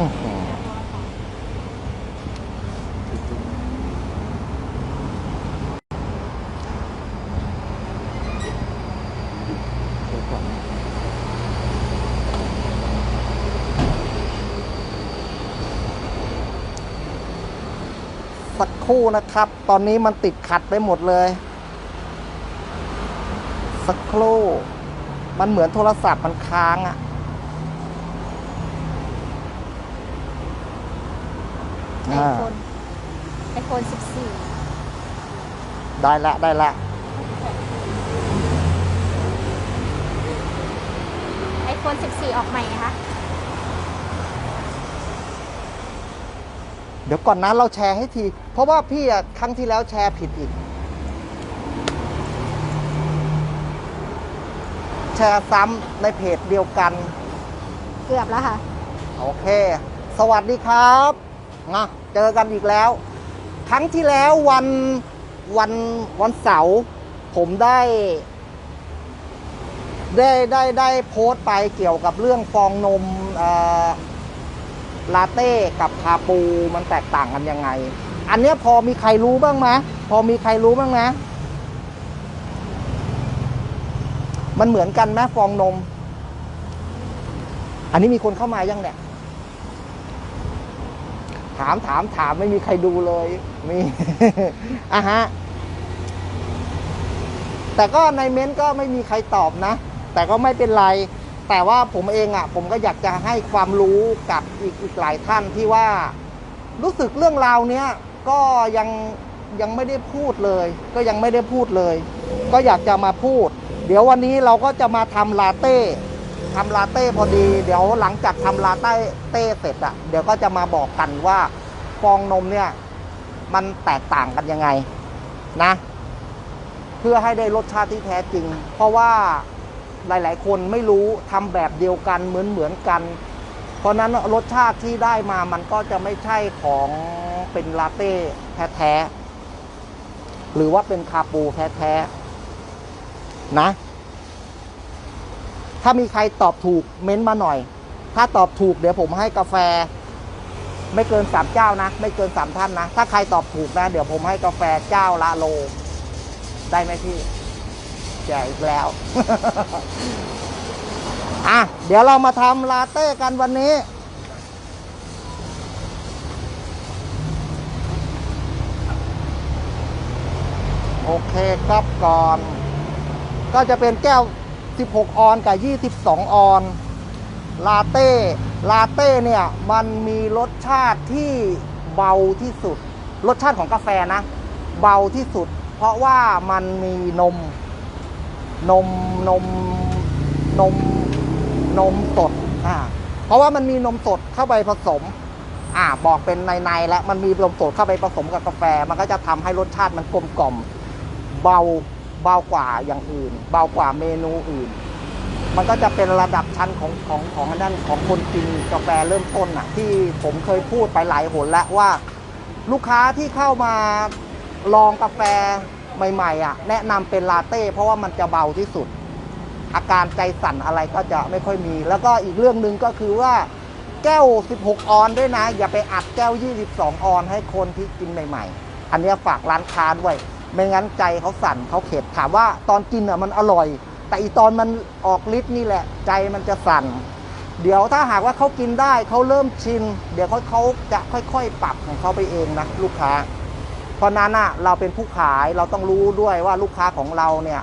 อื้อหือสักครู่นะครับ ตอนนี้มันติดขัดไปหมดเลย สักครู่ มันเหมือนโทรศัพท์มันค้างอะ ไออ่า โฟนไอโฟน14 ได้ละได้ละ ไอโฟน14 ออกใหม่นะคะ เดี๋ยวก่อนนะเราแชร์ให้ที เพราะว่าพี่อะครั้งที่แล้วแชร์ผิดอีก แชร์ซ้ำในเพจเดียวกัน เกือบแล้วค่ะ โอเค สวัสดีครับ นะเจอกันอีกแล้ว ครั้งที่แล้ววันวันวันเสาร์ผมได้ ได้ได้ได้โพสต์ไปเกี่ยวกับเรื่องฟองนมลาเต้กับคาปูมันแตกต่างกันยังไง อันเนี้ยพอมีใครรู้บ้างไหมพอมีใครรู้บ้างไหมมันเหมือนกันไหมฟองนม อันนี้มีคนเข้ามายังเนี่ย ถามถามถามไม่มีใครดูเลย มีอะฮะ แต่ก็ในเม้นต์ก็ไม่มีใครตอบนะ แต่ก็ไม่เป็นไร แต่ว่าผมเองอะ ผมก็อยากจะให้ความรู้กับอีกอีกหลายท่านที่ว่า รู้สึกเรื่องราวเนี้ยก็ยังยังไม่ได้พูดเลย ก็ยังไม่ได้พูดเลย ก็อยากจะมาพูด เดี๋ยววันนี้เราก็จะมาทำลาเต้ ทำลาเต้พอดี เดี๋ยวหลังจากทำลาเต้เต้เสร็จอะเดี๋ยวก็จะมาบอกกันว่าฟองนมเนี่ย มันแตกต่างกันยังไงนะ เพื่อให้ได้รสชาติที่แท้จริง เพราะว่าหลาย ๆ คนไม่รู้ทำแบบเดียวกันเหมือนเหมือนกัน เพราะนั้นรสชาติที่ได้มามันก็จะไม่ใช่ของเป็นลาเต้แท้ๆหรือว่าเป็นคาปูแท้ๆนะ ถ้ามีใครตอบถูกเม้นต์มาหน่อย ถ้าตอบถูกเดี๋ยวผมให้กาแฟ ไม่เกินสามเจ้านะ ไม่เกินสามท่านนะ ถ้าใครตอบถูกนะ เดี๋ยวผมให้กาแฟเจ้าละโล ได้ไหมพี่แจกอีกแล้ว อะ เดี๋ยวเรามาทำลาเต้กันวันนี้ โอเคครับก่อน ก็จะเป็นแก้ว 16 ออนกับ 22 ออน ลาเต้ ลาเต้เนี่ย มันมีรสชาติที่เบาที่สุด รสชาติของกาแฟนะ เบาที่สุด เพราะว่ามันมีนม นม นม นม นมสด อ่า เพราะว่ามันมีนมสดเข้าไปผสม อ่า บอกเป็นในๆแล้วมันมีนมสดเข้าไปผสมกับกาแฟ มันก็จะทำให้รสชาติมันกลมกล่อม เบา เบากว่าอย่างอื่น เบากว่าเมนูอื่น มันก็จะเป็นระดับชั้นของของของนนั้นของคนกินกาแฟเริ่มต้นน่ะที่ผมเคยพูดไปหลายหนแล้วว่า ลูกค้าที่เข้ามาลองกาแฟใหม่ๆอะแนะนำเป็นลาเต้เพราะว่ามันจะเบาที่สุด อาการใจสั่นอะไรก็จะไม่ค่อยมี แล้วก็อีกเรื่องหนึ่งก็คือว่าแก้ว 16 ออนด้วยนะ อย่าไปอัดแก้ว 22 ออนให้คนที่กินใหม่ ๆ อันนี้ฝากร้านค้าด้วย ไม่งั้นใจเขาสั่นเขาเข็ดถามว่าตอนกินอะมันอร่อย แต่อีตอนมันออกฤทธิ์นี่แหละ ใจมันจะสั่น เดี๋ยวถ้าหากว่าเขากินได้เขาเริ่มชิน เดี๋ยวเขาเขาจะค่อยๆ ปรับของเขาไปเองนะลูกค้า เพราะนั้นอะเราเป็นผู้ขายเราต้องรู้ด้วยว่าลูกค้าของเราเนี่ย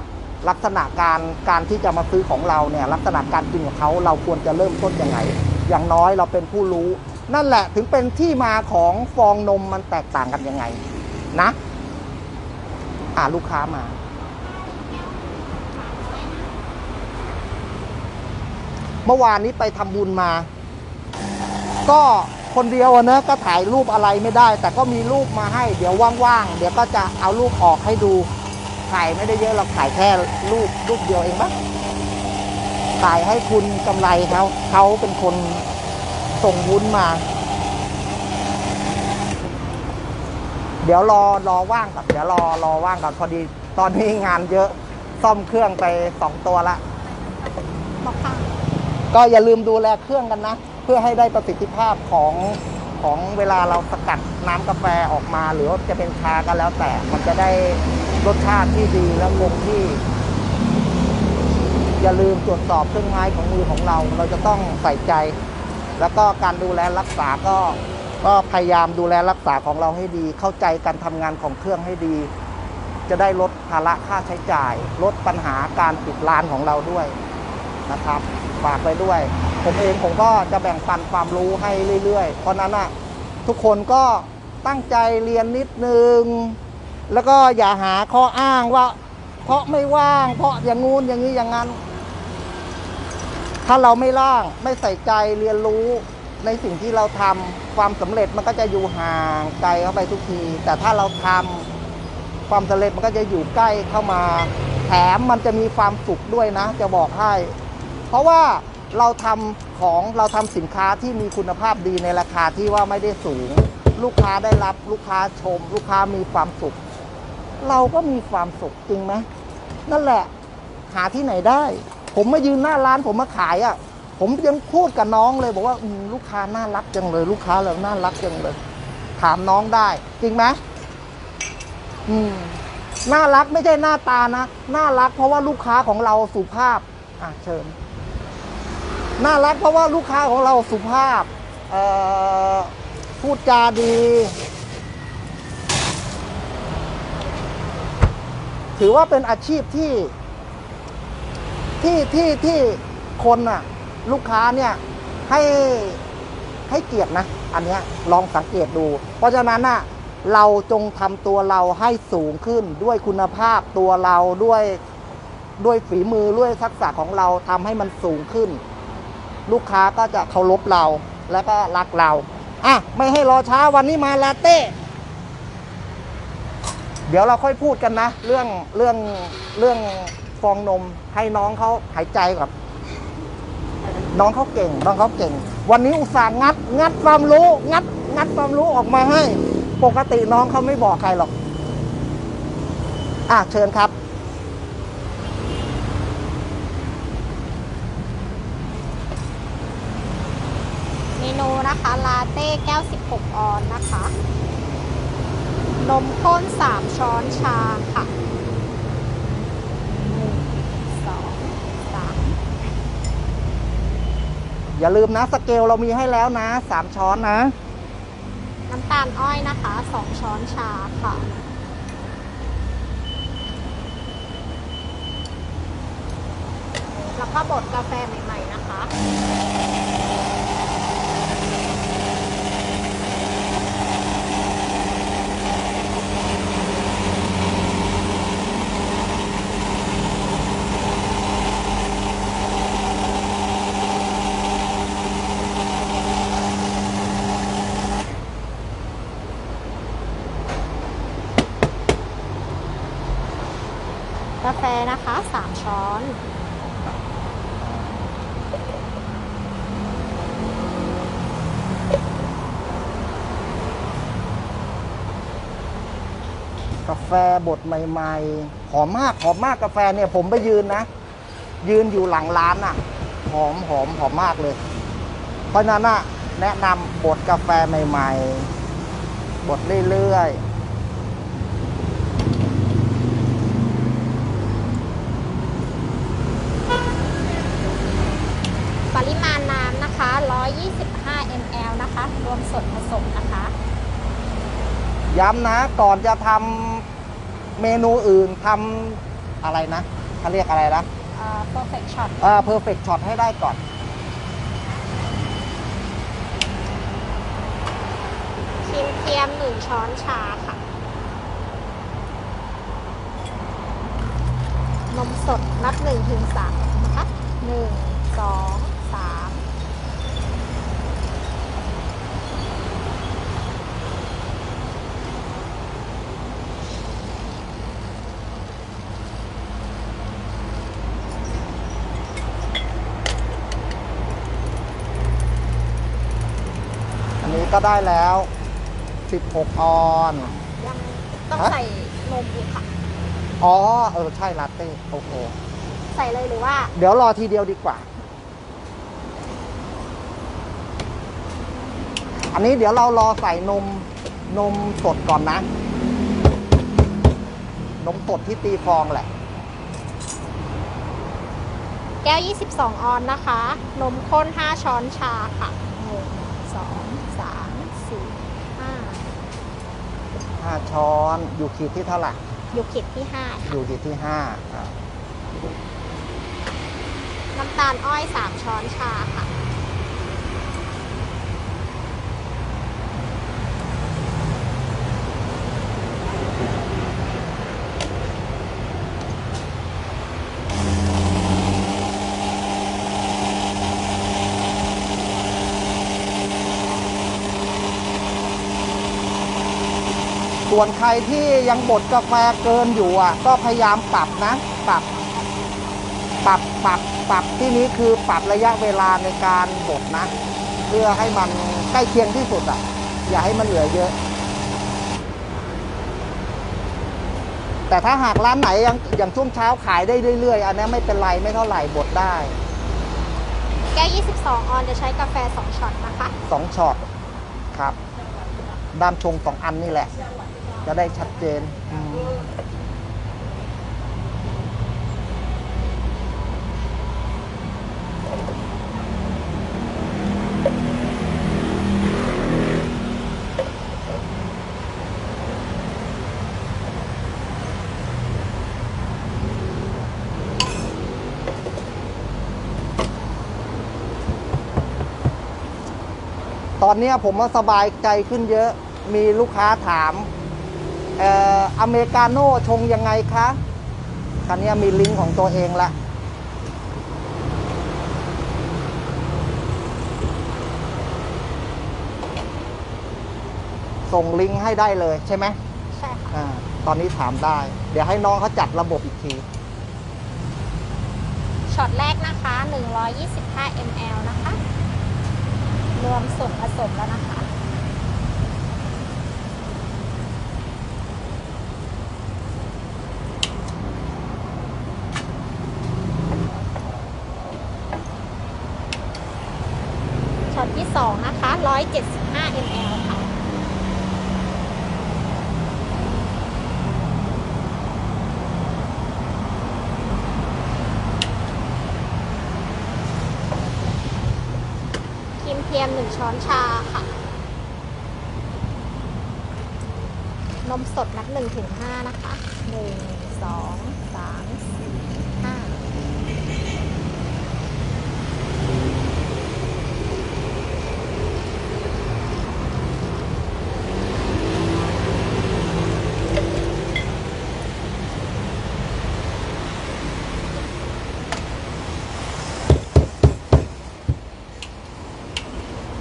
ลักษณะการการที่จะมาซื้อของเราเนี่ยลักษณะการกินของเขาเราควรจะเริ่มต้นยังไง อย่างน้อยเราเป็นผู้รู้ นั่นแหละถึงเป็นที่มาของฟองนมมันแตกต่างกันยังไงนะ อ่าลูกค้ามา เมื่อวานนี้ไปทำบุญมา ก็คนเดียวเนอะก็ถ่ายรูปอะไรไม่ได้ แต่ก็มีรูปมาให้ เดี๋ยวว่างๆ เดี๋ยวก็จะเอารูปออกให้ดู ถ่ายไม่ได้เยอะเราถ่ายแค่รูปรูปเดียวเองปะถ่ายให้คุณกำไรเขาเขาเป็นคนส่งวุ้นมา เดี๋ยวรอรอว่างก่อนเดี๋ยวรอรอว่างก่อนพอดีตอนนี้งานเยอะซ่อมเครื่องไปสองตัวละก็อย่าลืมดูแลเครื่องกันนะ เพื่อให้ได้ประสิทธิภาพของของเวลาเราสกัดน้ำกาแฟออกมา หรือว่าจะเป็นชาก็แล้วแต่ มันจะได้รสชาติที่ดีและคงที่ อย่าลืมตรวจสอบเครื่องไม้ของมือของเรา เราจะต้องใส่ใจ แล้วก็การดูแลรักษาก็ ก็พยายามดูแลรักษาของเราให้ดี เข้าใจการทำงานของเครื่องให้ดี จะได้ลดภาระค่าใช้จ่าย ลดปัญหาการปิดร้านของเราด้วยนะครับฝากไปด้วย ผมเองผมก็จะแบ่งปันความรู้ให้เรื่อยๆ เพราะนั้นอะทุกคนก็ตั้งใจเรียนนิดนึง แล้วก็อย่าหาข้ออ้างว่า เพราะไม่ว่าง เพราะอย่างงู้นอย่างนี้อย่างนั้น ถ้าเราไม่ล่างไม่ใส่ใจเรียนรู้ ในสิ่งที่เราทำความสำเร็จมันก็จะอยู่ห่างไกลเข้าไปทุกที แต่ถ้าเราทำความสำเร็จมันก็จะอยู่ใกล้เข้ามา แถมมันจะมีความสุขด้วยนะ จะบอกให้ เพราะว่าเราทำของเราทำสินค้าที่มีคุณภาพดีในราคาที่ว่าไม่ได้สูง ลูกค้าได้รับลูกค้าชม ลูกค้ามีความสุข เราก็มีความสุขจริงไหมนั่นแหละ หาที่ไหนได้ ผมมายืนหน้าร้านผมมาขายอะ่ะ ผมยังพูดกับน้องเลยบอกว่าลูกค้าน่ารักจังเลย ลูกค้าเราน่ารักจังเลย ถามน้องได้ จริงไหมอืมน่ารักไม่ใช่หน้าตานะน่ารักเพราะว่าลูกค้าของเราสุภาพ อะเชิญ น่ารักเพราะว่าลูกค้าของเราสุภาพเอ่อพูดจาดี ถือว่าเป็นอาชีพที่ ที่ที่ที่คนน่ะ ลูกค้าเนี่ยให้ให้เกียรตินะ อันเนี้ยลองสังเกตดู เพราะฉะนั้นน่ะเราจงทำตัวเราให้สูงขึ้นด้วยคุณภาพตัวเราด้วยด้วยฝีมือด้วยทักษะของเราทำให้มันสูงขึ้น ลูกค้าก็จะเคารพเราแล้วก็รักเราอะไม่ให้รอช้าวันนี้มาลาเต้ เดี๋ยวเราค่อยพูดกันนะ เรื่องเรื่องเรื่องฟองนมให้น้องเขาหายใจก่อน น้องเขาเก่ง น้องเขาเก่ง วันนี้อุตส่าห์งัด งัดความรู้ งัด งัดความรู้ออกมาให้ ปกติน้องเขาไม่บอกใครหรอก อะเชิญครับ เมนูนะคะ ลาเต้แก้ว 16 ออนนะคะ นมข้น 3 ช้อนชาค่ะ 1 2 อย่าลืมนะสเกลเรามีให้แล้วนะสามช้อนนะ น้ำตาลอ้อยนะคะ 2 ช้อนชาค่ะ แล้วก็บดกาแฟใหม่ ๆ นะคะ กาแฟนะคะ 3 ช้อน กา แฟบดใหม่ๆ หอมมากหอมมากกาแฟเนี่ยผมไปยืนนะ ยืนอยู่หลังร้านอะ่ะ หอมหอมหอมมากเลย เพราะฉะนั้นอะแนะนำบดกาแฟใหม่ๆ บดเรื่อยปริมาณน้ำนะคะ 125 ml นะคะ รวมส่วนผสมนะคะๆย้ำนะ ก่อนจะทำ เมนูอื่นทำอะไรนะเขาเรียกอะไรนะเอ่อ perfect shot เอ่อ perfect shot ให้ได้ก่อนครีมเทียม1ช้อนชาค่ะ นมสดนับ1ถึง3นะคะ1 2 3 อันนี้ ก็ได้แล้ว 16 ออน ยังต้องฮะใส่นมอีกค่ะ อ๋อ เออ ใช่ลาเต้ โอเค ใส่เลยหรือว่า เดี๋ยวรอทีเดียวดีกว่า อันนี้เดี๋ยวเรารอใส่นมนมสดก่อนนะ นมสดที่ตีฟองแหละ แก้ว 22 ออนนะคะ นมข้น 5 ช้อนชาค่ะ 1 2 3 4 5 ช้อน อยู่ขีดที่เท่าไหร่5อยู่ขีดที่อยู่ขีดที่5อ่า5น้ำตาลอ้อย3ช้อนชาค่ะ ส่วนใครที่ยังบดกาแฟเกินอยู่อะ ก็พยายามปรับนะ ปรับ ปรับปรับปรับที่นี้คือปรับระยะเวลาในการบดนะ เพื่อให้มันใกล้เคียงที่สุดอะ อย่าให้มันเหลือเยอะ แต่ถ้าหากร้านไหนยังอย่างช่วงเช้าขายได้เรื่อยๆ อันนี้ไม่เป็นไรไม่เท่าไหร่บดได้ แก้ว22 ออนจะใช้กาแฟ 2ช็อตนะคะสองช็อตครับด้ามชงสองอันนี่แหละ จะได้ชัดเจน ตอนนี้ผมว่าสบายใจขึ้นเยอะ มีลูกค้าถาม อ่ออเมริกาโน่ชงยังไงคะคันนี้มีลิงก์ของตัวเองละส่งลิงก์ให้ได้เลยใช่ไหมใช่ค่ะอ่าตอนนี้ถามได้ เดี๋ยวให้น้องเขาจัดระบบอีกทีช็อตแรกนะคะ 125 ml นะคะ รวมส่วนผสมแล้วนะคะ ช็อตที่ 2 นะคะ 175 ml ค่ะ ครีมเทียม 1 ช้อนชาค่ะ นมสดนับ1ถึง5นะคะ 1 2 3 4 5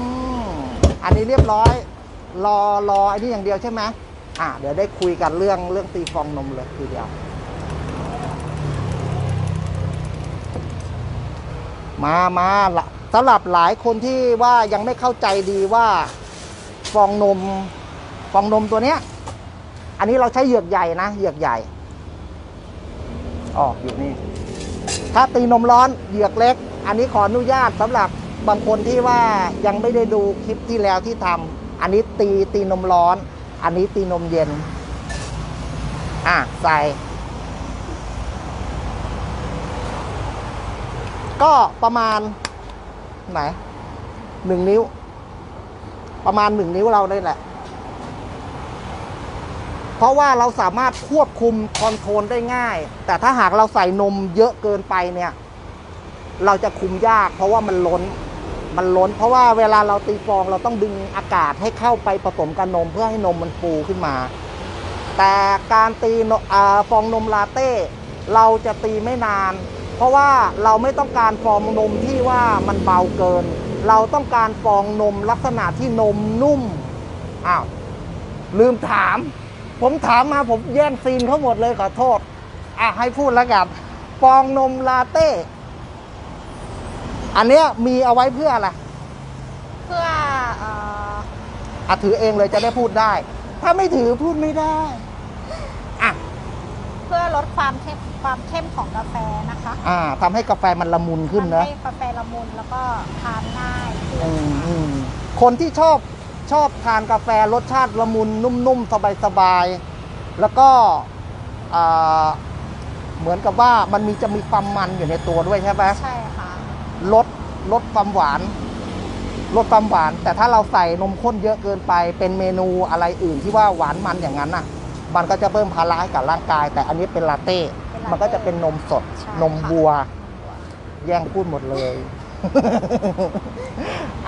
อืม อันนี้เรียบร้อย รอรอไอ้นี่อย่างเดียวใช่ไหมอะเดี๋ยวได้คุยกันเรื่องเรื่องตีฟองนมเลยทีเดียว มามาสำหรับหลายคนที่ว่ายังไม่เข้าใจดีว่าฟองนม ฟองนมตัวเนี้ย อันนี้เราใช้เหยือกใหญ่นะเหยือกใหญ่อ๋ออยู่นี่ ถ้าตีนมร้อนเหยือกเล็ก อันนี้ขออนุญาตสำหรับ บางคนที่ว่ายังไม่ได้ดูคลิปที่แล้วที่ทำอันนี้ตีตีนมร้อน อันนี้ตีนมเย็น อะใส่ ก็ประมาณ ไหนหนึ่งนิ้ว ประมาณหนึ่งนิ้วเราได้แหละ เพราะว่าเราสามารถควบคุมคอนโทรลได้ง่าย แต่ถ้าหากเราใส่นมเยอะเกินไปเนี่ย เราจะคุมยากเพราะว่ามันล้น มันล้น เพราะว่าเวลาเราตีฟองเราต้องดึงอากาศให้เข้าไปผสมกับนมเพื่อให้นมมันฟูขึ้นมา แต่การตีฟองนมลาเต้ เราจะตีไม่นาน เพราะว่าเราไม่ต้องการฟองนมที่ว่ามันเบาเกิน เราต้องการฟองนมลักษณะที่นมนุ่มอ้าวลืมถาม ผมถามมาผมแย่งซีนเขาหมดเลยขอโทษอะให้พูดแล้วกันฟองนมลาเต้ อันเนี้ยมีเอาไว้เพื่ออะไร เพื่อเอ่ออะถือเองเลยจะได้พูดได้ ถ้าไม่ถือพูดไม่ได้อะเพื่อลดความเข้มความเข้มของกาแฟนะคะอ่าทำให้กาแฟมันละมุนขึ้นทำนะให้กาแฟละมุนแล้วก็ทานง่ายขึ้นอืมอืมคนที่ชอบชอบทานกาแฟรสชาติละมุนนุ่มๆ สบายๆ แล้วก็อ่าเหมือนกับว่ามันมีจะมีความมันอยู่ในตัวด้วยใช่ไหม ใช่ค่ะ ลดลดความหวาน ลดความหวาน แต่ถ้าเราใส่นมข้นเยอะเกินไป เป็นเมนูอะไรอื่นที่ว่าหวานมันอย่างนั้นน่ะ มันก็จะเพิ่มภาระให้กับร่างกาย แต่อันนี้เป็นลาเต้เป็นลาเต้มันก็จะเป็นนมสด ใช่นมค่ะวัว แย่งพูดหมดเลย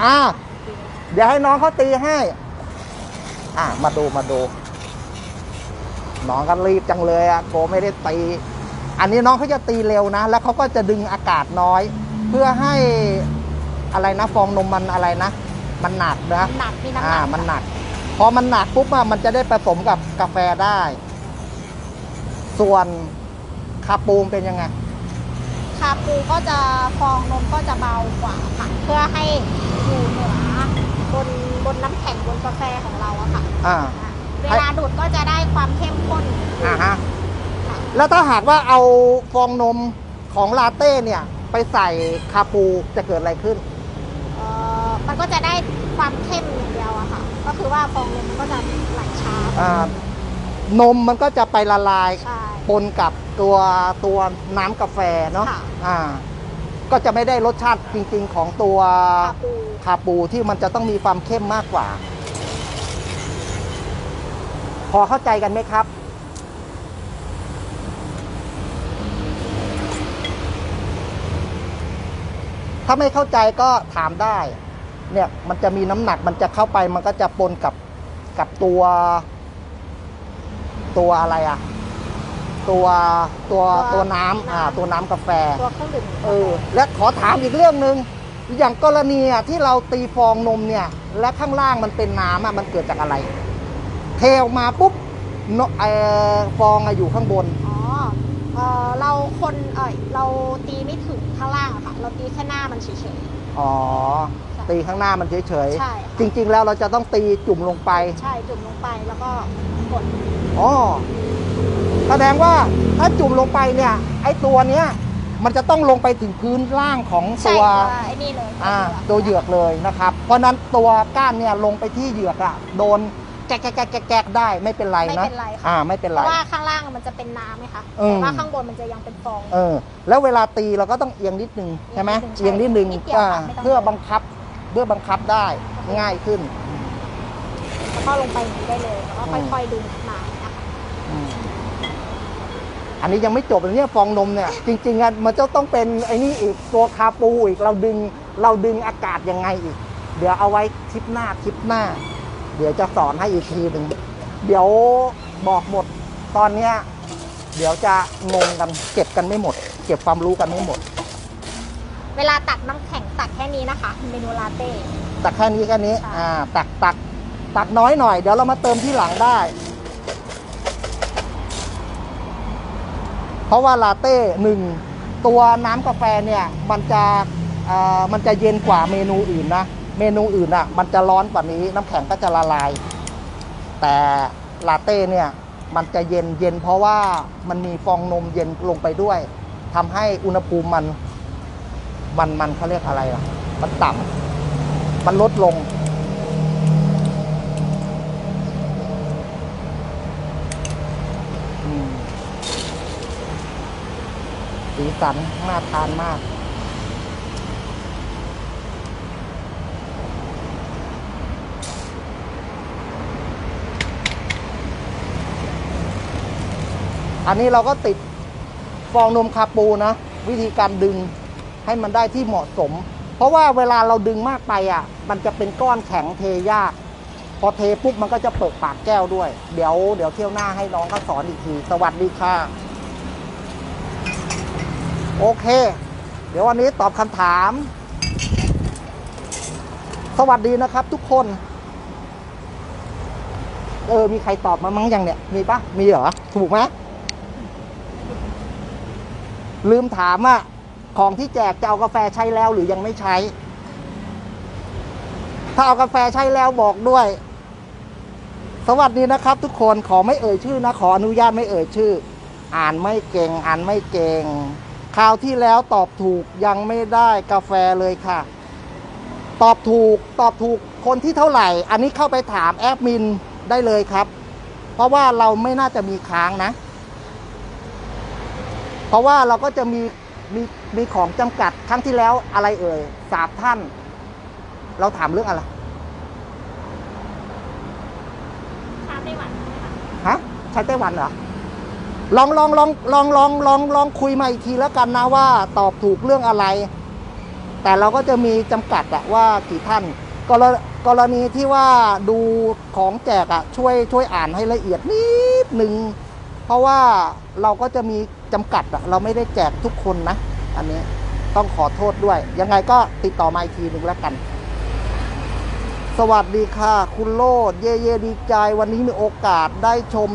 อะเดี๋ยวให้น้องเขาตีให้ อะ มาดูมาดู น้องก็รีบจังเลยอะโกไม่ได้ตี อันนี้น้องเขาจะตีเร็วนะ แล้วเขาก็จะดึงอากาศน้อย เพื่อให้อะไรนะฟองนมมันอะไรนะ มันหนักนะหนักมีน้ำหอ่านักมันหนัก พอมันหนักปุ๊บอะมันจะได้ผสมกับกาแฟได้ ส่วนคาปูมเป็นยังไง คาปูก็จะฟองนมก็จะเบากว่าค่ะ เพื่อให้อยู่เหนือบนบนน้ำแข็งบนกาแฟของเราอะค่ะอ่า อะเวลาดูดก็จะได้ความเข้มข้นอ่าฮะค่ะแล้วถ้าหากว่าเอาฟองนมของลาเต้เนี่ย ไปใส่คาปูจะเกิดอะไรขึ้น เอ่อมันก็จะได้ความเข้มอย่างเดียวอะค่ะ ก็คือว่าฟองนมมันก็จะไหลช้าอ่านมมันก็จะไปละลายใช่ ปนกับตัวตัวน้ำกาแฟเนาะค่ะ อ่า ก็จะไม่ได้รสชาติจริง ๆ ของตัว คาปูคาปูที่มันจะต้องมีความเข้มมากกว่า พอเข้าใจกันไหมครับ ถ้าไม่เข้าใจก็ถามได้ เนี่ยมันจะมีน้ำหนักมันจะเข้าไปมันก็จะปนกับกับตัว ตัวอะไรอะตัวตัวตัวน้ำอ่าตัวน้ำกาแฟ ตัวเครื่องดื่มเออ และขอถามอีกเรื่องหนึ่งอย่างกรณีอะที่เราตีฟองนมเนี่ย และข้างล่างมันเป็นน้ำอะมันเกิดจากอะไร เทออกมาปุ๊บนเอ่อฟองอะอยู่ข้างบน อ๋อ เออเราคนเออเราตีไม่ถึงข้างล่างอะค่ะ เราตีแค่หน้ามันเฉย อ๋อ ตีข้างหน้ามันเฉยใช่ค่ะๆจริง ๆ แล้วเราจะต้องตีจุ่มลงไป ๆ ใช่จุ่มลงไปแล้วก็กดอ๋อ แสดงว่าถ้าจุ่มลงไปเนี่ย ไอ้ตัวเนี้ย มันจะต้องลงไปถึงพื้นล่างของใช่ตัว ตัวไอ้นี่เลยอ่า ตัวเหยือกเลยนะครับ เพราะฉะนั้นตัวก้านเนี่ยลงไปที่เหยือกอะโดน แกกแกแกแกแกได้ไม่เป็นไรไม่นะเป็นไรค่ะ อ่าไม่เป็นเพไร ราะว่าข้างล่างมันจะเป็นน้ำไหมคะอืม แต่ว่าข้างบนมันจะยังเป็นฟอง เออ แล้วเวลาตีเราก็ต้องเอียงนิดนึงใช่ไหมเอีเอียยงงนินิดดนึนึงงนิดเดียวอ่าค่ะไม่ต้อง เพื่อบังคับเพื่อบังคับได้ง่ายขึ้น แล้วก็ลงไปอย่างนี้ได้เลยแล้วก็ค่อยๆดึงขึ้นมานะคะอันนี้ยังไม่จบเลยเนี่ยฟองนมเนี่ย จริงๆอะมันจะต้องเป็นไอ้นี่อีกตัวคาปูอีกเราดึงเราดึงอากาศยังไงอีก เดี๋ยวเอาไว้คลิปหน้าคลิปหน้า เดี๋ยวจะสอนให้อีกทีหนึ่งเดี๋ยวบอกหมดตอนเนี้ยเดี๋ยวจะงงกันเก็บกันไม่หมด เก็บความรู้กันไม่หมด เวลาตักน้ำแข็งตักแค่นี้นะคะเมนูลาเต้ ตักแค่นี้แค่นี้ใช่อ่าตักตักตักน้อยหน่อย เดี๋ยวเรามาเติมที่หลังได้ เพราะว่าลาเต้หนึ่งตัวน้ำกาแฟเนี่ย มันจะอ่ามันจะเย็นกว่าเมนูอื่นนะ เมนูอื่นอะ มันจะร้อนกว่านี้ น้ำแข็งก็จะละลาย แต่ลาเต้เนี่ยมันจะเย็นเย็น เพราะว่ามันมีฟองนมเย็นลงไปด้วยทำให้อุณหภูมิมัน มันมันเขาเรียกอะไรล่ะ มันต่ำมันลดลง สีสันน่าทานมาก อันนี้เราก็ติดฟองนมคาปูนะ วิธีการดึงให้มันได้ที่เหมาะสม เพราะว่าเวลาเราดึงมากไปอะ มันจะเป็นก้อนแข็งเทยาก พอเทปุ๊บมันก็จะเปิดปากแก้วด้วย เดี๋ยวเดี๋ยวเที่ยวหน้าให้น้องเขาสอนอีกที สวัสดีค่ะ โอเค เดี๋ยววันนี้ตอบคำถาม สวัสดีนะครับทุกคนเออ มีใครตอบมามั้งยังเนี่ย มีปะมีเหรอ ถูกไหม ลืมถามว่าของที่แจกจะเอากาแฟใช้แล้วหรือยังไม่ใช้ ถ้าเอากาแฟใช้แล้วบอกด้วย สวัสดีนะครับ ทุกคนขอไม่เอ่ยชื่อนะขออนุญาตไม่เอ่ยชื่อ อ่านไม่เก่ง อ่านไม่เก่งคราวที่แล้วตอบถูกยังไม่ได้กาแฟเลยค่ะ ตอบถูกตอบถูกคนที่เท่าไหร่ อันนี้เข้าไปถามแอดมินได้เลยครับ เพราะว่าเราไม่น่าจะมีค้างนะ เพราะว่าเราก็จะมีมีมีของจำกัดครั้งที่แล้วอะไรเอ่ยสามท่าน เราถามเรื่องอะไรชาไต้หวันใช่ไหมคะฮะใช้ไต้หวันเหรอลองลองลองลองลองลองลองคุยมาอีกทีแล้วกันนะว่าตอบถูกเรื่องอะไร แต่เราก็จะมีจำกัดอะว่ากี่ท่านกรกรณีที่ว่าดูของแจกอะช่วยช่วยอ่านให้ละเอียดนิดหนึ่งเพราะว่าเราก็จะมี จำกัดอะเราไม่ได้แจกทุกคนนะ อันนี้ต้องขอโทษด้วย ยังไงก็ติดต่อมาอีกทีหนึ่งแล้วกัน สวัสดีค่ะ คุณโลด เย่เย่ดีใจ วันนี้มีโอกาสได้ชม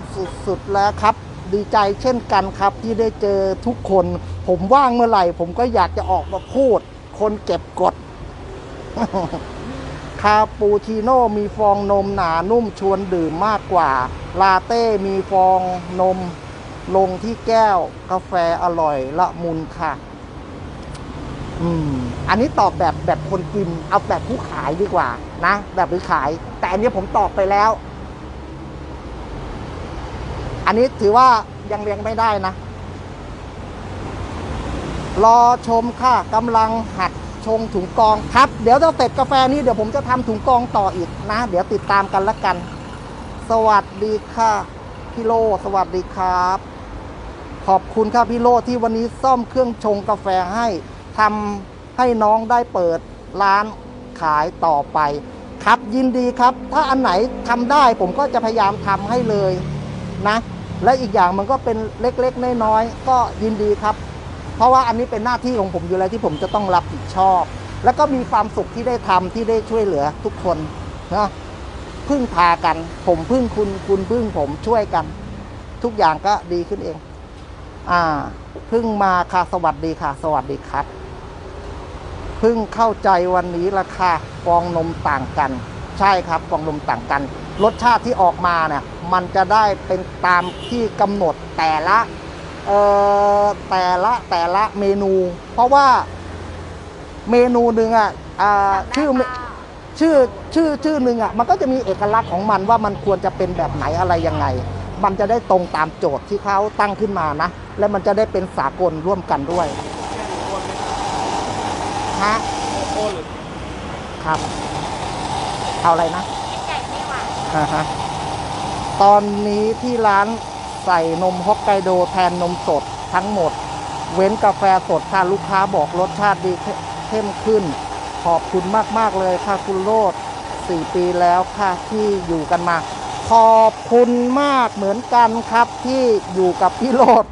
สุดๆแล้วครับ ดีใจเช่นกันครับที่ได้เจอทุกคน ผมว่างเมื่อไหร่ ผมก็อยากจะออกมาพูด คนเก็บกดคาปูชิโน่มีฟองนมหนานุ่มชวนดื่มมากกว่า ลาเต้มีฟองนม ลงที่แก้วกาแฟอร่อยละมุนค่ะ อืม อันนี้ตอบแบบแบบคนกิน เอาแบบผู้ขายดีกว่า นะ แบบผู้ขาย แต่อันนี้ผมตอบไปแล้ว อันนี้ถือว่ายังเลี้ยงไม่ได้นะ รอชมค่ะกำลังหัดชงถุงกองครับ เดี๋ยวจะเสร็จกาแฟนี้เดี๋ยวผมจะทำถุงกองต่ออีกนะ เดี๋ยวติดตามกันละกัน สวัสดีค่ะพี่โล สวัสดีครับ ขอบคุณครับพี่โลที่วันนี้ซ่อมเครื่องชงกาแฟให้ทำให้น้องได้เปิดร้านขายต่อไป ครับยินดีครับ ถ้าอันไหนทำได้ผมก็จะพยายามทำให้เลยนะ และอีกอย่างมันก็เป็นเล็กๆน้อยๆก็ยินดีครับ เพราะว่าอันนี้เป็นหน้าที่ของผมอยู่แล้วที่ผมจะต้องรับผิดชอบ แล้วก็มีความสุขที่ได้ทำที่ได้ช่วยเหลือทุกคนนะพึ่งพากัน ผมพึ่งคุณคุณพึ่งผมช่วยกัน ทุกอย่างก็ดีขึ้นเอง อ่าเพิ่งมาค่ะสวัสดีค่ะ สวัสดีครับเพิ่งเข้าใจวันนี้ละค่ะฟองนมต่างกัน ใช่ครับฟองนมต่างกัน รสชาติที่ออกมาเนี่ยมันจะได้เป็นตามที่กำหนดแต่ละเอ่อแต่ละแต่ละเมนู เพราะว่าเมนูหนึ่งอะอ่าชื่อเมชื่อชื่อชื่อหนึ่งอะมันก็จะมีเอกลักษณ์ของมันว่ามันควรจะเป็นแบบไหนอะไรยังไง มันจะได้ตรงตามโจทย์ที่เขาตั้งขึ้นมานะ และมันจะได้เป็นสากลร่วมกันด้วยฮะโอ้หรือครับ เอาอะไรนะไก่ไม่หวานอ่าฮะตอนนี้ที่ร้านใส่นมฮอกไกโดแทนนมสดทั้งหมด เว้นกาแฟสดค่ะลูกค้าบอกรสชาติดีเข้เข้มขึ้น ขอบคุณมาก ๆ เลยค่ะคุณโรดสี่ปีแล้วค่ะที่อยู่กันมา ขอบคุณมากเหมือนกันครับที่อยู่กับพี่โรด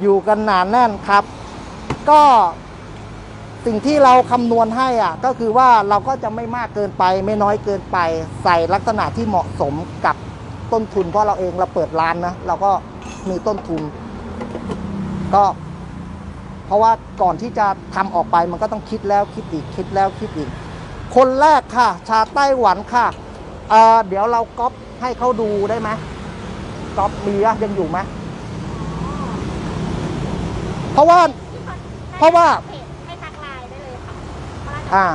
อยู่กันหนานแน่นครับ ก็สิ่งที่เราคำนวณให้อะก็คือว่าเราก็จะไม่มากเกินไป ไม่น้อยเกินไป ใส่ลักษณะที่เหมาะสมกับต้นทุนเพราะเราเองเราเปิดร้านนะเราก็มีต้นทุน ก็ เพราะว่าก่อนที่จะทำออกไปมันก็ต้องคิดแล้วคิดอีกคิดแล้วคิดอีก คนแรกค่ะ ชาไต้หวันค่ะเเดี๋ยวเราก๊อป ให้เขาดูได้ไหมก๊อปมีอะยังอยู่ไหมเพราะว่า เพราะว่าเพจให้ทักไลน์ได้เลยค่ะเพราะว่าอ่า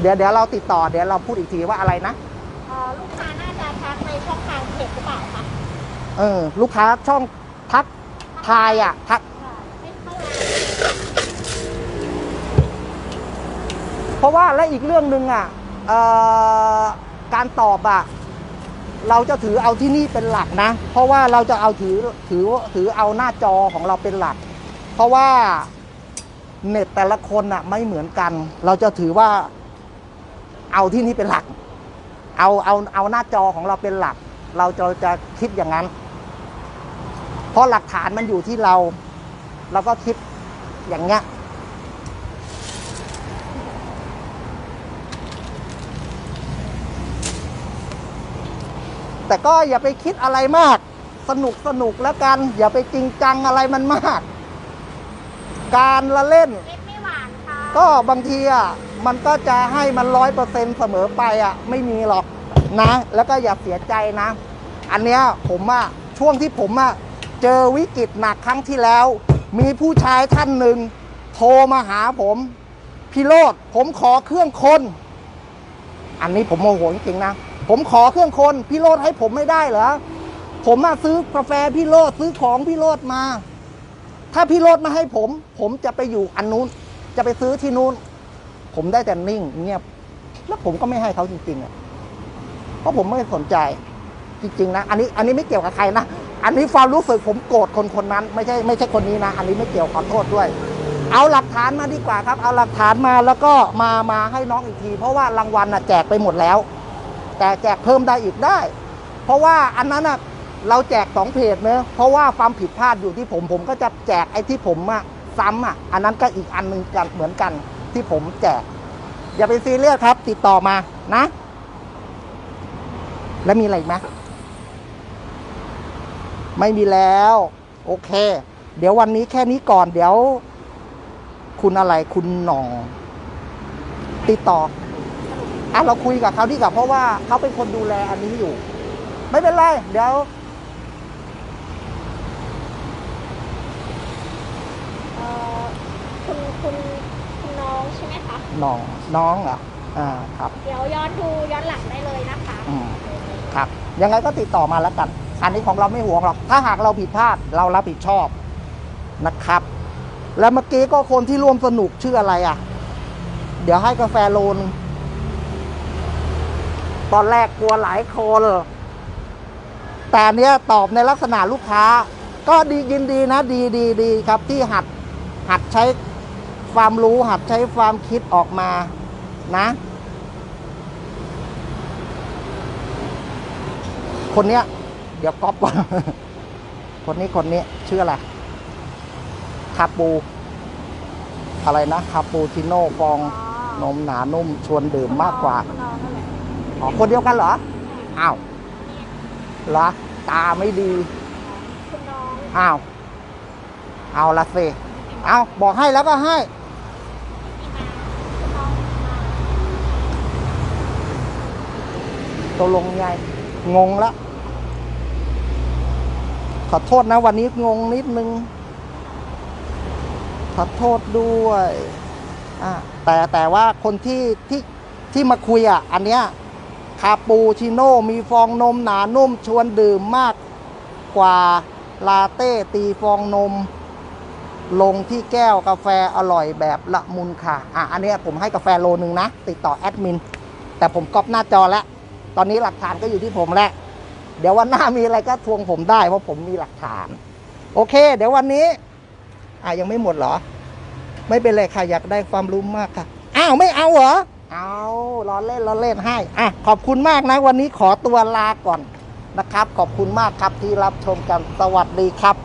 เดี๋ยวเดี๋ยวเราติดต่อเดี๋ยวเราพูดอีกทีว่าอะไรนะเอ่อลูกค้าน่าจะทักในช่องทางเพจหรือเปล่าคะเออ ลูกค้าช่องทักทายอะทัก ค่ะไม่เข้าไลน์เพราะว่าและอีกเรื่องหนึ่งอะเอ่อ การตอบอะเราจะถือเอาที่นี่เป็นหลักนะ เพราะว่าเราจะเอาถือถือถือเอาหน้าจอของเราเป็นหลัก เพราะว่าเน็ตแต่ละคนอะไม่เหมือนกัน เราจะถือว่าเอาที่นี่เป็นหลัก เอาเอาเอาหน้าจอของเราเป็นหลัก เราจะจะคิดอย่างนั้น เพราะหลักฐานมันอยู่ที่เรา เราก็คิดอย่างเงี้ย แต่ก็อย่าไปคิดอะไรมาก สนุกสนุกแล้วกัน อย่าไปจริงจังอะไรมันมาก การละเล่นเล็กไม่หวานค่ะก็บางทีอะมันก็จะให้มันร้อยเปอร์เซ็นเสมอไปอะ ไม่มีหรอกนะ แล้วก็อย่าเสียใจนะ อันเนี้ยผมอะช่วงที่ผมอะเจอวิกฤตหนักครั้งที่แล้ว มีผู้ชายท่านหนึ่งโทรมาหาผมพี่โรดผมขอเครื่องคน อันนี้ผมโมโหจริงๆนะ ผมขอเครื่องคนพี่โรดให้ผมไม่ได้เหรอผมมาซื้อกาแฟพี่โรดซื้อของพี่โรดมา ถ้าพี่โรดมาให้ผม ผมจะไปอยู่อันนู้น จะไปซื้อที่นู้น ผมได้แต่นิ่งเงียบ แล้วผมก็ไม่ให้เขาจริงๆอะเพราะผมไม่สนใจจริงๆนะ อันนี้อันนี้ไม่เกี่ยวกับใครนะอันนี้ความรู้สึกผมโกรธคนคนนั้น ไม่ใช่ไม่ใช่คนนี้นะ อันนี้ไม่เกี่ยวขอโทษด้วย เอาหลักฐานมาดีกว่าครับ เอาหลักฐานมาแล้วก็มามาให้น้องอีกที เพราะว่ารางวัลน่ะแจกไปหมดแล้ว แต่แจกเพิ่มได้อีกได้ เพราะว่าอันนั้นนะเราแจกสองเพจเนอะเพราะว่าความผิดพลาดอยู่ที่ผม ผมก็จะแจกไอ้ที่ผมอะซ้ำอะอันนั้นก็อีกอันหนึ่งกันเหมือนกันที่ผมแจก อย่าไปซีเรียสครับ ติดต่อมานะ แล้วมีอะไรอีกไหมไม่มีแล้ว โอเค เดี๋ยววันนี้แค่นี้ก่อนเดี๋ยว คุณอะไรคุณหน่อง ติดต่อ อะเราคุยกับเขาดีกว่าเพราะว่าเขาเป็นคนดูแลอันนี้อยู่ ไม่เป็นไร เดี๋ยวเอ่อคุณคุณคุณน้องใช่ไหมคะหน่องน้องเหรออ่าครับ เดี๋ยวย้อนดูย้อนหลังได้เลยนะคะ อืม ครับ ยังไงก็ติดต่อมาแล้วกัน อันนี้ของเราไม่ห่วงหรอก ถ้าหากเราผิดพลาดเรารับผิดชอบนะครับ แล้วเมื่อกี้ก็คนที่ร่วมสนุกชื่ออะไรอะ เดี๋ยวให้กาแฟโลนง ตอนแรกกลัวหลายคน แต่อันเนี้ยตอบในลักษณะลูกค้า ก็ดียินดีนะ ดีดีดีครับที่หัดหัดใช้ความรู้หัดใช้ความคิดออกมานะ คนเนี้ย เดี๋ยวก๊อปก่อนคนนี้คนนี้ชื่ออะไรคาปู อะไรนะคาปูชิโน่ฟองนมหนานุ่มชวนดื่มมากกว่าคุณน้ องนั่นแหละอ๋อคนเดียวกันเหรอ อ้าวเหรอ ตาไม่ดีคุณน้องอ้าว เอาละสิ เอาบอกให้แล้วก็ให้คุณน้องตกลงไงงงละ ขอโทษนะวันนี้งงนิดนึง ขอโทษด้วย อะแต่แต่ว่าคนที่ที่ที่มาคุยอะ อันเนี้ย คาปูชิโน่มีฟองนมหนานุ่มชวนดื่มมากกว่าลาเต้ตีฟองนม ลงที่แก้วกาแฟอร่อยแบบละมุนค่ะ อะ อันนี้ผมให้กาแฟโลนึงนะ ติดต่อแอดมิน แต่ผมก๊อปหน้าจอแล้ว ตอนนี้หลักฐานก็อยู่ที่ผมแล้ว เดี๋ยววันหน้ามีอะไรก็ทวงผมได้ เพราะผมมีหลักฐาน โอเค เดี๋ยววันนี้ อะ ยังไม่หมดเหรอ ไม่เป็นไรค่ะ อยากได้ความรู้มากค่ะ อ้าว ไม่เอาเหรอ เอาล้อเล่นล้อเล่นให้อะขอบคุณมากนะ วันนี้ขอตัวลาก่อนนะครับ ขอบคุณมากครับที่รับชมกัน สวัสดีครับ